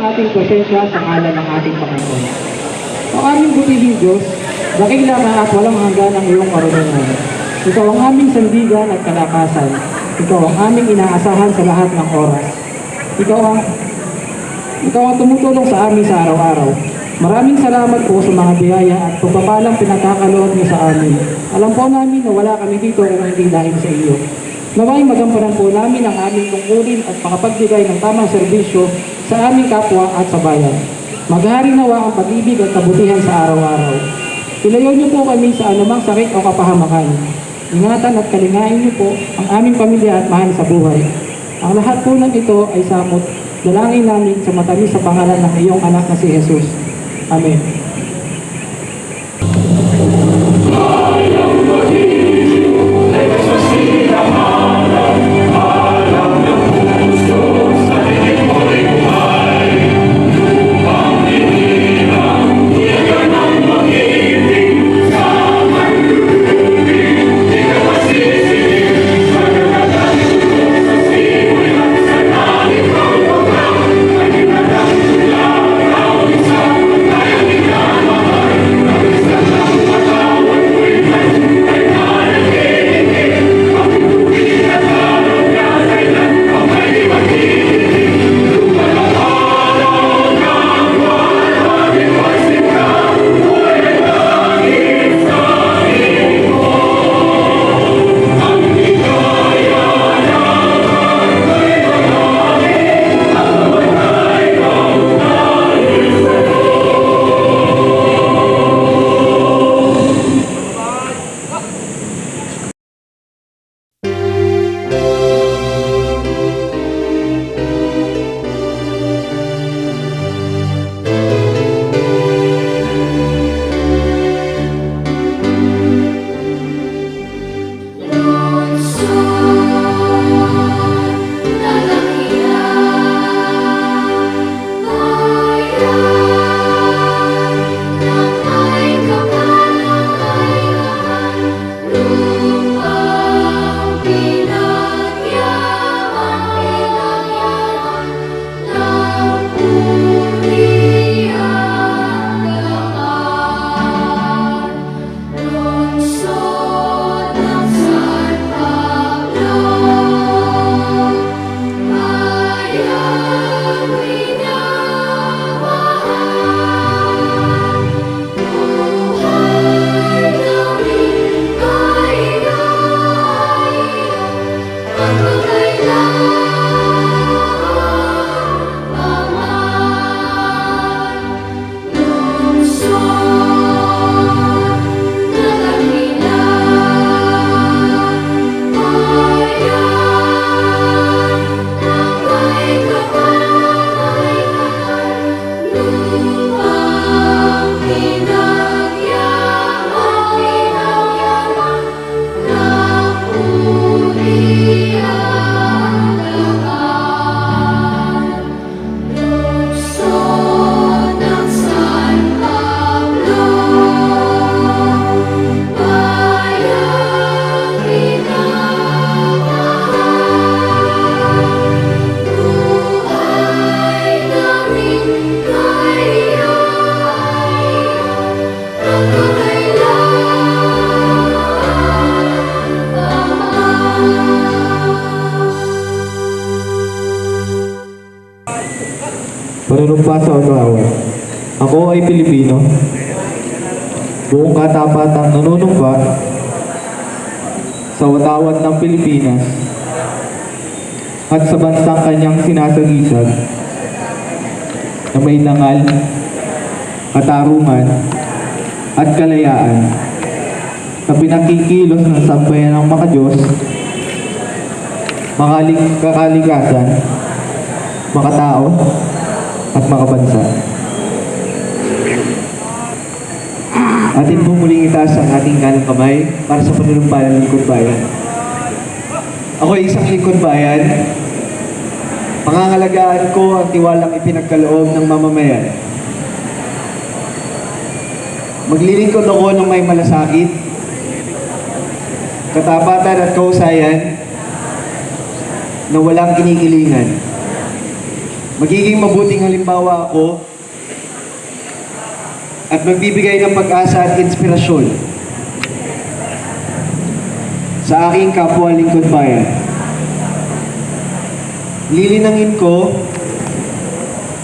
ating presensya sa ngalan ng ating Panginoon. Ang aming butihing Diyos, dakila ka at walang hanggan ang iyong karunungan. Ikaw ang aming sandigan at kalakasan. Ikaw ang aming inaasahan sa lahat ng oras. Ikaw ang ikaw ang tumutulong sa amin sa araw-araw. Maraming salamat po sa mga biyaya at pagpapalang pinagkakaloob niyo sa amin. Alam po namin na wala kami dito kung hindi dahil sa iyo. Naway magampanan po namin ang aming tungkulin at makapagbigay ng tamang serbisyo sa aming kapwa at sa bayan. Maghari nawa ang pag-ibig at kabutihan sa araw-araw. Ilayo niyo po kami sa anumang sakit o kapahamakan. Ingatan at kalingain niyo po ang aming pamilya at mahal sa buhay. Ang lahat po ng ito ay samot dalangin namin sa matamis sa pangalan ng iyong anak na si Jesus. Amen. Ay Pilipino. Buong katapatang nanunumpa sa watawat ng Pilipinas at sa bansang kanyang sinasagisag na may dangal, katarungan at kalayaan na pinakikilos ng sambayan ng mga Diyos, makalig kakalikasan, makatao, at makabansa. Atin po muling itaas ang ating kanang kamay para sa panunumpalan ng lingkod bayan. Ako ay isang lingkod bayan. Pangangalagaan ko ang tiwalang ipinagkaloob ng mamamayan. Maglilingkod ako ng may malasakit, katapatan at kausayan na walang kinikilingan Magiging mabuting halimbawa ako at magbibigay ng pag-asa at inspirasyon sa aking kapwa lingkod bayan. Lilinangin ko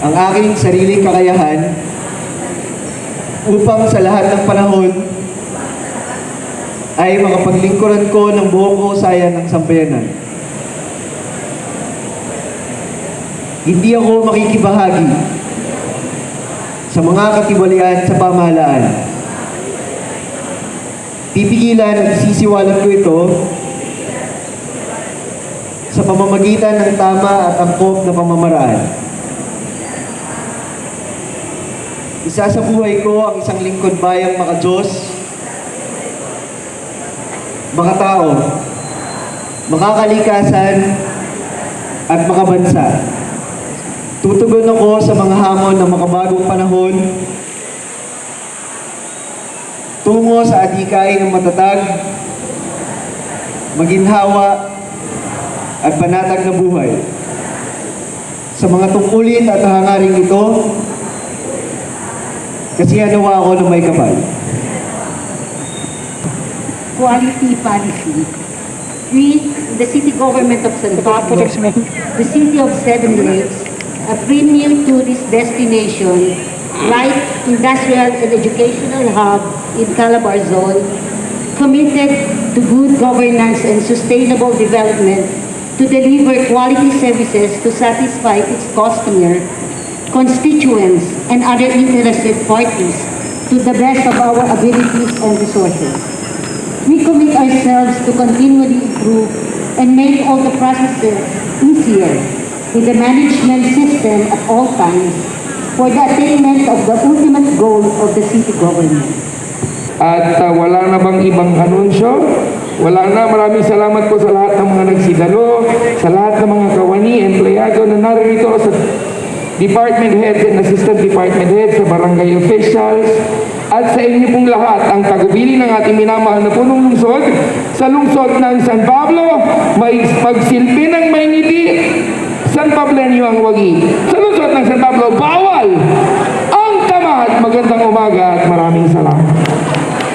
ang aking sariling kakayahan upang sa lahat ng panahon ay makapaglingkuran ko ng buong kausayan ng sambayanan. Hindi ako makikibahagi sa mga katiwalian sa pamahalaan. Pipigilan at isisiwalat ko ito sa pamamagitan ng tama at angkop na pamamaraan. Isa sa buhay ko ang isang lingkod bayang maka-Diyos, makatao, makakalikasan, at makabansa. Tutugon ako sa mga hamon ng makabagong panahon tungo sa adhikain ng matatag, maginhawa, at panatag na buhay. Sa mga tungkulin at hangaring ito, kasi nawa ako ng may kapal. quality policy. We, the city government of San Pablo, the city of Seven Lakes, a premier tourist destination, light industrial and educational hub in Calabar Zone, committed to good governance and sustainable development to deliver quality services to satisfy its customer, constituents, and other interested parties to the best of our abilities and resources. We commit ourselves to continually improve and make all the processes easier with the management system at all times for the attainment of the ultimate goal of the city government. At uh, wala na bang ibang anunsyo? Wala na. Maraming salamat po sa lahat ng mga nagsidalo, sa lahat ng mga kawani, empleyado na naririto sa department heads and assistant department heads, sa barangay officials, at sa inyo pong lahat ang tagubili ng ating minamahal na punong lungsod sa lungsod ng San Pablo, may pagsilbi ng may ngiti, San Pablenyo ang wagi. Sa lungsod ng San Pablo, bawal ang tamad. Magandang umaga at maraming salamat.